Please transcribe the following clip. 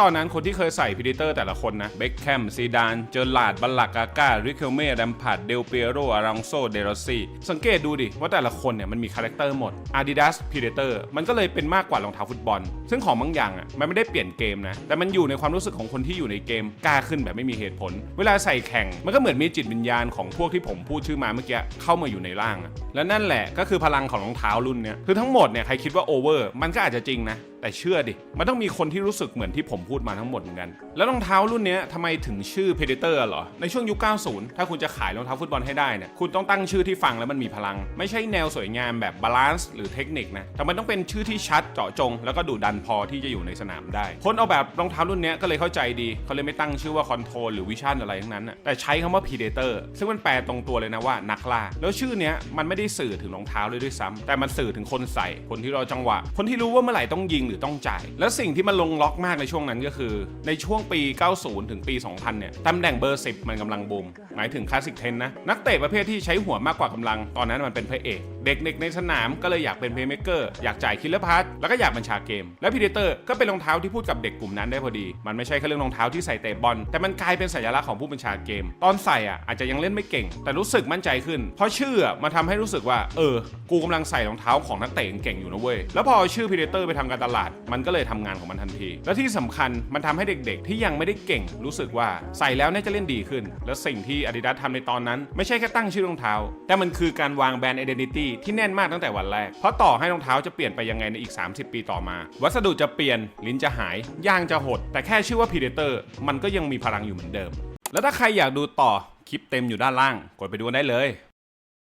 ตอนนั้นคนที่เคยใส่พีเดเตอร์แต่ละคนนะ เบ็คแคม ซีดาน เจอร์ลาด บัลลักกาก้า ริเคลเม่แรมพาร์ดเดลเปียโร อารองโซ เดรอซี่ สังเกตดูดิว่าแต่ละคนเนี่ยมันมีคาแรคเตอร์หมด Adidas Predator มันก็เลยเป็นมากกว่ารองเท้าฟุตบอล ซึ่งของบางอย่างอะมันไม่ได้เปลี่ยนเกมนะ แต่มันอยู่ในความรู้สึกของคนที่อยู่ในเกมกล้าขึ้นแบบไม่มีเหตุผล เวลาใส่แข่งมันก็เหมือนมีจิตวิญญาณของพวกที่ผมพูดชื่อมาเมื่อกี้เข้ามาอยู่ในร่างอะและนั่นแหละก็คือพลังของรองเท้ารุ่นเนี้ยคือทั้งหมดเนี่ยใครคิดว่าโอเวอร์มันก็อาจจะจริงนะ แต่เชื่อดิ มันต้องมีคนที่รู้สึกเหมือนที่ผมพูดมาทั้งหมดเหมือนกัน แล้วรองเท้ารุ่นนี้ทำไมถึงชื่อ Predator เหรอ ในช่วงยุค 90 ถ้าคุณจะขายรองเท้าฟุตบอลให้ได้เนี่ย คุณต้องตั้งชื่อที่ฟังแล้วมันมีพลัง ไม่ใช่แนวสวยงามแบบบาลานซ์หรือเทคนิคนะ แต่มันต้องเป็นชื่อที่ชัดเจาะจง แล้วก็ดุดันพอที่จะอยู่ในสนามได้ คนเอาแบบรองเท้ารุ่นนี้ก็เลยเข้าใจดี เขาเลยไม่ตั้งชื่อว่า Control หรือ Vision อะไรทั้งนั้นน่ะแต่ใช้คำว่า Predator ซึ่งมันแปลตรงตัวเลยนะว่านักล่า แล้วชื่อเนี้ยมันไม่ได้สื่อถึงรองเท้าเลยด้วยซ้ำแต่มันสื่อถึงคนใส่ คนที่รอจังหวะ คนที่รู้ว่าเมื่อไหร่ต้องยิงหรือต้องจ่าย แล้วสิ่งที่มันลงล็อกมากในช่วงนั้นก็คือ ในช่วงปี 90 ถึงปี 2000 เนี่ยตำแหน่งเบอร์ 10 มันกำลังบูม หมายถึงคลาสสิกเทนนะ นักเตะประเภทที่ใช้หัวมากกว่ากำลัง ตอนนั้นมันเป็นพระเอก เด็กๆในสนามก็เลยอยากเป็นเพลย์เมเกอร์อยากจ่ายคิลเลอร์พาสแล้วก็อยากบัญชาเกม และพีเดเตอร์ก็เป็นรองเท้าที่พูดกับเด็กกลุ่มนั้นได้พอดี มันไม่ใช่แค่เรื่องรองเท้าที่ใส่เตะบอลแต่มันกลายเป็นสัญลักษณ์ของผู้บัญชาเกม ตอนใส่อะอาจจะยังเล่นไม่เก่ง แต่รู้สึกมั่นใจขึ้น เพราะชื่อมันทำให้รู้สึกว่าเออ กูกำลังใส่รองเท้าของนักเตะเก่งอยู่นะเว้ยแล้วพอชื่อพีเดเตอร์ไปทำการตลาดมันก็เลยทำงานของมันทันที และที่สำคัญมันทำให้เด็กๆ ที่ยังไม่ได้เก่งรู้สึกว่าใส่แล้วน่าจะเล่นดีขึ้น และสิ่งที่ Adidas ทำในตอนนั้น ไม่ใช่แค่ตั้งชื่อรองเท้า แต่มันคือการวางแบรนด์ identity ที่แน่นมากตั้งแต่วันแรก เพราะต่อให้รองเท้าจะเปลี่ยนไปยังไงในอีก 30 ปีต่อมา วัสดุจะเปลี่ยนลิ้นจะหายยางจะหด แต่แค่ชื่อว่า Predator มันก็ยังมีพลังอยู่เหมือนเดิม แล้วถ้าใครอยากดูต่อคลิปเต็มอยู่ด้านล่าง กดไปดูได้เลย